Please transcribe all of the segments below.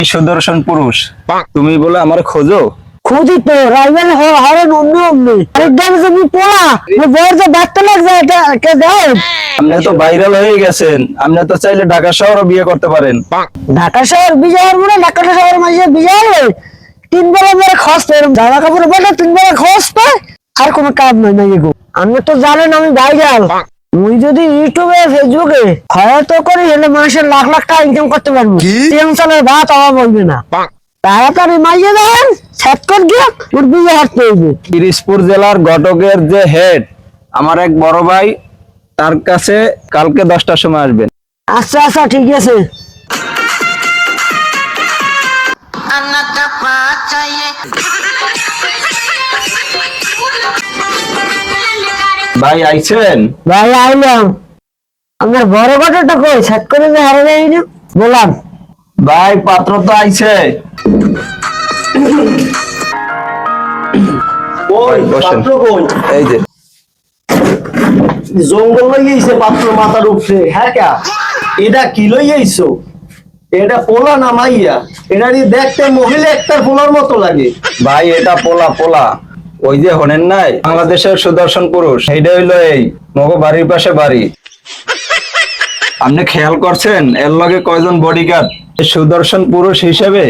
সুদর্শন পুরুষ। তুমি বলে আমার খোঁজো? খুঁজি তো রাইবেন হরেন অন্য অমনি। একদম তুমি পোলা বইয়ের যে ডাক্তার লাগছে কে দেয়? আপনি তো ভাইরাল হয়ে গেছেন। আপনি তো চাইলে ঢাকা শহরও বিয়ে করতে পারেন। ঢাকা শহর মনে ঢাকা শহর মাঝে বিজয় তিন বেলা মেরে খস পায় জামা কাপড় বলে তিন বেলা খস পায় আর কোনো কাজ নাই আপনি তো জানেন আমি ভাইরাল মুই যদি ইউটিউবে ফেসবুকে হয়তো করি হলে মানুষের লাখ লাখ টাকা ইনকাম করতে পারব। টেনশনের ভাত অভাব বলবে না। তাড়াতাড়ি মাইয়ে দেন সেট কর গিয়ে ওর বিয়ে হাঁটতে হইবে পিরিজপুর জেলার ঘটকের যে হেড আমার এক বড় ভাই তার কাছে কালকে দশটার সময় আসবেন। আচ্ছা আচ্ছা ঠিক আছে। Anata pachaye. ভাই আইছেন? ভাই আইলাম। আপনার বড় কথাটা কই? সেট করে যে হারে যাই না? বললাম। ভাই পাত্র তো আইছে। ওই। পাত্র কই? এই যে। জঙ্গল লইয়াইছে পাত্র মাথার উপরে। হ্যাঁ কা? এটা কি লই লইয়াইছো এটা পোলা না মাইয়া? এটা দেখতে মহিলা একটার পোলার মতো লাগে। ভাই এটা পোলা পোলা। ওই যে হনেন নাই বাংলাদেশের সুদর্শন পুরুষ এইটা হইল এই মগো বাড়ির পাশে বাড়ি। আপনি খেয়াল করছেন এর লগে কয়জন বডিগার্ড সুদর্শন পুরুষ হিসেবে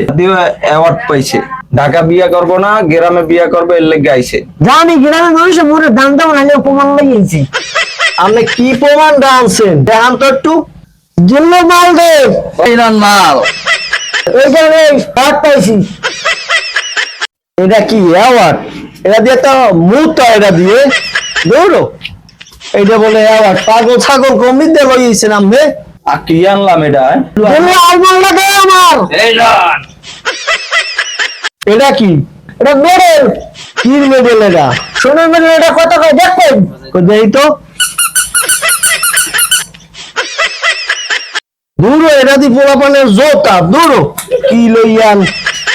অ্যাওয়ার্ড পাইছে। ঢাকা বিয়া করব না গ্রামে বিয়া করব এর লেগে আইছে। জানি গ্রামের মানুষের মনে দাম দাম নাহলে অপমান লাগিয়েছে আপনি কি প্রমাণ আনছেন দেখান তো একটু। জিল্লো মাল দে। মাল। এইখানে ভাত পাইছি। এটা কি অ্যাওয়ার্ড এটা দিয়ে তো মুখ তো এটা দিয়ে। দৌড়ো এটা বলে অ্যাওয়ার্ড পাগল ছাগল কমিট দিয়ে লইয়াইছেন আপনি আর কি আনলাম এটা হ্যাঁ? জিল্লো আলমালটা আমার? এটা কি? এটা মেডেল কি মেডেল এটা? সোনার মেডেল এটা কত করে? দেখবেন দেই তো। দূরো এটা দি পোলাপানের জোতা। দূরো কি লইয়ান?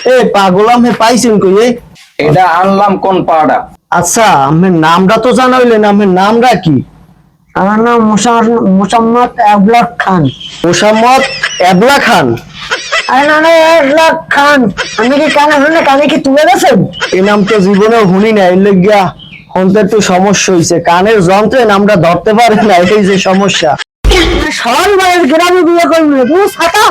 এ পাগলাম হে পাইছেন কই এ? এটা আনলাম কোন পাড়া? আচ্ছা আমার নামটা তো জানাইলেন আমার নামটা কি? আমার নাম মোসাম্মদ মোসাম্মদ এবলাক খান। মোসাম্মদ এবলা খান? আরে না না এবলাক খান। আমি কি কানে শুনলে কানে কি তুলে গেছেন এই নাম তো জীবনে শুনি না এর লেগিয়া হন্তে একটু সমস্যা হইছে। কানের যন্ত্রে নামটা ধরতে পারে না এই যে সমস্যা। সবাই বাইরের গ্রামে বিয়ে করবে ছাতা